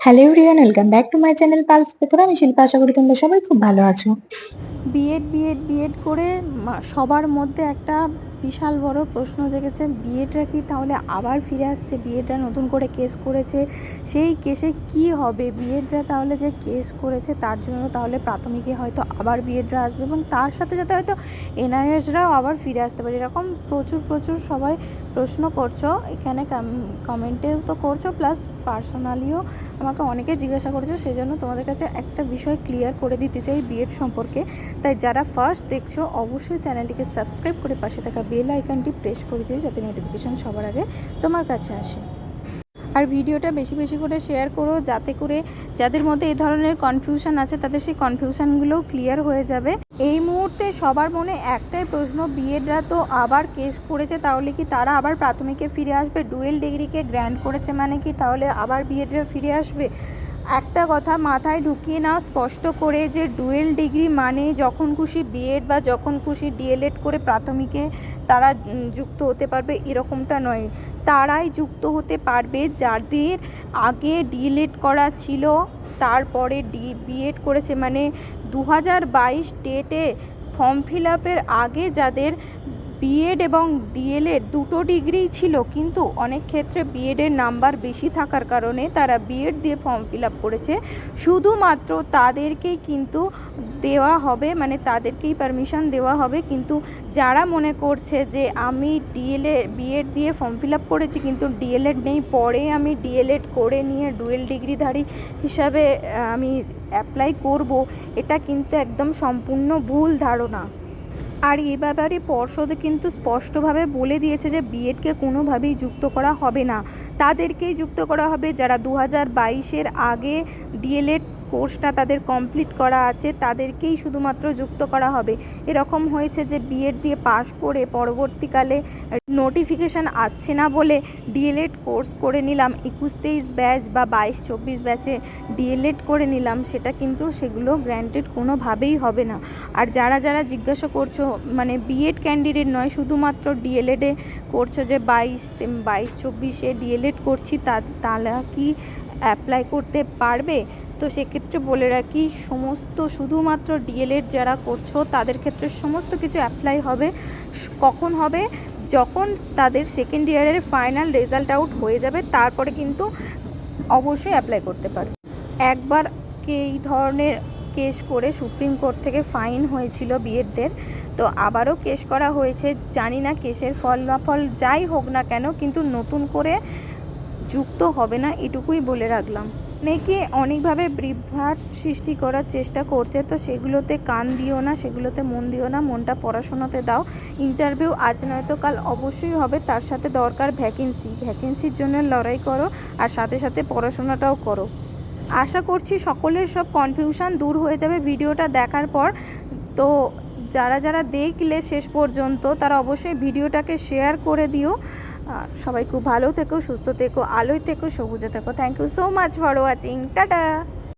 Hello everyone welcome back to my channel pulse paper আমি শিল্পা, আশা করি তোমরা সবাই খুব ভালো আছো। বিএড বিএড বিএড করে সবার মধ্যে একটা বিশাল বড় প্রশ্ন জেগেছে বিএডরা কি তাহলে আবার ফিরে আসছে? বিএডরা নতুন করে কেস করেছে, সেই কেসে কি হবে? বিএডরা তাহলে যে কেস করেছে, তার জন্য তাহলে প্রাথমিকে হয়তো আবার বিএডরা আসবে এবং তার সাথে সাথে হয়তো এনআইএসরাও আবার ফিরে আসতে পারে। এরকম প্রচুর প্রচুর সবাই প্রশ্ন করছ, এখানে কমেন্টেও তো করছ, প্লাস পার্সোনালিও আমাকে অনেকে জিজ্ঞাসা করেছ, সেজন্য তোমাদের কাছে একটা বিষয় ক্লিয়ার করে দিতে চাই বিএড সম্পর্কে। তাই যারা ফার্স্ট দেখছ, অবশ্যই চ্যানেলটিকে সাবস্ক্রাইব করে পাশে থাকা বেল আইকনটি প্রেস করে দিও যাতে নোটিফিকেশান সবার আগে তোমার কাছে আসে। আর ভিডিওটা বেশি বেশি করে শেয়ার করো যাতে করে যাদের মধ্যে এই ধরনের কনফিউশন আছে তাদের সেই কনফিউশনগুলোও ক্লিয়ার হয়ে যাবে। এই মুহূর্তে সবার মনে একটাই প্রশ্ন বিএডরা তো আবার কেস করেছে, তাহলে কি তারা আবার প্রাথমিকে ফিরে আসবে? ডুয়েল ডিগ্রিকে গ্র্যান্ড করেছে মানে কি তাহলে আবার বিএডরা ফিরে আসবে? একটা কথা মাথায় ঢুকিয়ে নাও, স্পষ্ট করে যে ডুয়েল ডিগ্রি মানে যখন খুশি বিএড বা যখন খুশি ডিএলএড করে প্রাথমিকে তারা যুক্ত হতে পারবে এরকমটা নয়। তারাই যুক্ত হতে পারবে যাদের আগে ডিএলএড করা ছিল, তারপরে ডি, বিএড করেছে। মানে দু হাজার বাইশ ডেটে ফর্ম ফিল আপের আগে যাদের বিএড এবং ডিএলএড দুটো ডিগ্রিই ছিল, কিন্তু অনেক ক্ষেত্রে বিএডের নাম্বার বেশি থাকার কারণে তারা বিএড দিয়ে ফর্ম ফিল আপ করেছে। শুধুমাত্র তাদেরকেই কিন্তু দেওয়া হবে মানে তাদেরকেই পারমিশন দেওয়া হবে। কিন্তু যারা মনে করছে যে আমি ডিএলএ বিএড দিয়ে ফর্ম ফিল আপ করেছি, কিন্তু ডিএলএড নেই, পরে আমি ডিএলএড করে নিয়ে ডুয়েল ডিগ্রিধারী হিসাবে আমি অ্যাপ্লাই করব, এটা কিন্তু একদম সম্পূর্ণ ভুল ধারণা। আর এ ব্যাপারে পর্ষদ কিন্তু স্পষ্টভাবে বলে দিয়েছে যে বিএডকে কোনোভাবেই যুক্ত করা হবে না। তাদেরকেই যুক্ত করা হবে যারা দু হাজার বাইশের আগে ডিএলএড কোর্সটা তাদের কমপ্লিট করা আছে, তাদেরকেই শুধুমাত্র যুক্ত করা হবে। এরকম হয়েছে যে বিএড দিয়ে পাশ করে পরবর্তীকালে নোটিফিকেশান আসছে না বলে ডিএলএড কোর্স করে নিলাম। একুশ তেইশ ব্যাচ বা বাইশ চব্বিশ ব্যাচে ডিএলএড করে নিলাম, সেটা কিন্তু সেগুলো গ্র্যান্টেড কোনোভাবেই হবে না। আর যারা যারা জিজ্ঞাসা করছ মানে বিএড ক্যান্ডিডেট নয়, শুধুমাত্র ডিএলএডে করছ যে বাইশ বাইশ চব্বিশে ডিএলএড করছি, তা, তারা কি অ্যাপ্লাই করতে পারবে? তো সেক্ষেত্রে বলে রাখি, সমস্ত শুধুমাত্র ডিএলএড যারা করছ, তাদের ক্ষেত্রে সমস্ত কিছু অ্যাপ্লাই হবে। কখন হবে? যখন তাদের সেকেন্ড ইয়ারের ফাইনাল রেজাল্ট আউট হয়ে যাবে, তারপরে কিন্তু অবশ্যই অ্যাপ্লাই করতে পারবে। একবার এই ধরনের কেস করে সুপ্রিম কোর্ট থেকে ফাইন হয়েছিল বিএডদের তো আবারও কেস করা হয়েছে। জানি না কেসের ফলাফল যাই হোক না কেন, কিন্তু নতুন করে যুক্ত হবে না, এটুকুই বলে রাখলাম। অনেকে অনেকভাবে বিভ্রাট সৃষ্টি করার চেষ্টা করছে, তো সেগুলোতে কান দিও না, সেগুলোতে মন দিও না, মনটা পড়াশোনাতে দাও। ইন্টারভিউ আজ নয়তো কাল অবশ্যই হবে, তার সাথে দরকার ভ্যাকেন্সি ভ্যাকেন্সির জন্য লড়াই করো আর সাথে সাথে পড়াশোনাটাও করো। আশা করছি সকলের সব কনফিউশন দূর হয়ে যাবে ভিডিওটা দেখার পর। তো যারা যারা দেখলে শেষ পর্যন্ত, তারা অবশ্যই ভিডিওটাকে শেয়ার করে দিও। আর সবাই খুব ভালো থেকো, সুস্থ থেকো, আলোয় থেকো, সবুজে থেকো। Thank you so much for watching tata.